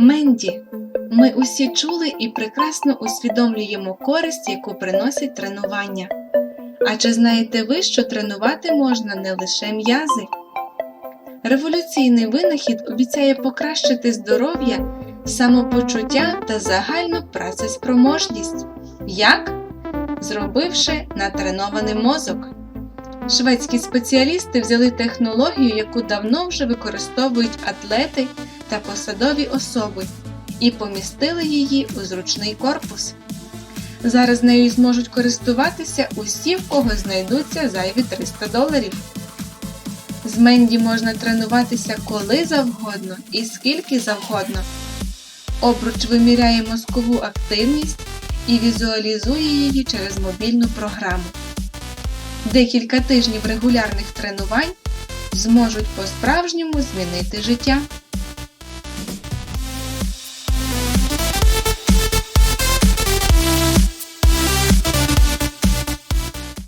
Менді. Ми усі чули і прекрасно усвідомлюємо користь, яку приносять тренування. А чи знаєте ви, що тренувати можна не лише м'язи? Революційний винахід обіцяє покращити здоров'я, самопочуття та загальну працеспроможність. Як? Зробивши натренований мозок. Шведські спеціалісти взяли технологію, яку давно вже використовують атлети та посадові особи, і помістили її у зручний корпус. Зараз нею зможуть користуватися усі, в кого знайдуться зайві 300 доларів. З Менді можна тренуватися коли завгодно і скільки завгодно. Обруч виміряє мозкову активність і візуалізує її через мобільну програму. Декілька тижнів регулярних тренувань зможуть по-справжньому змінити життя.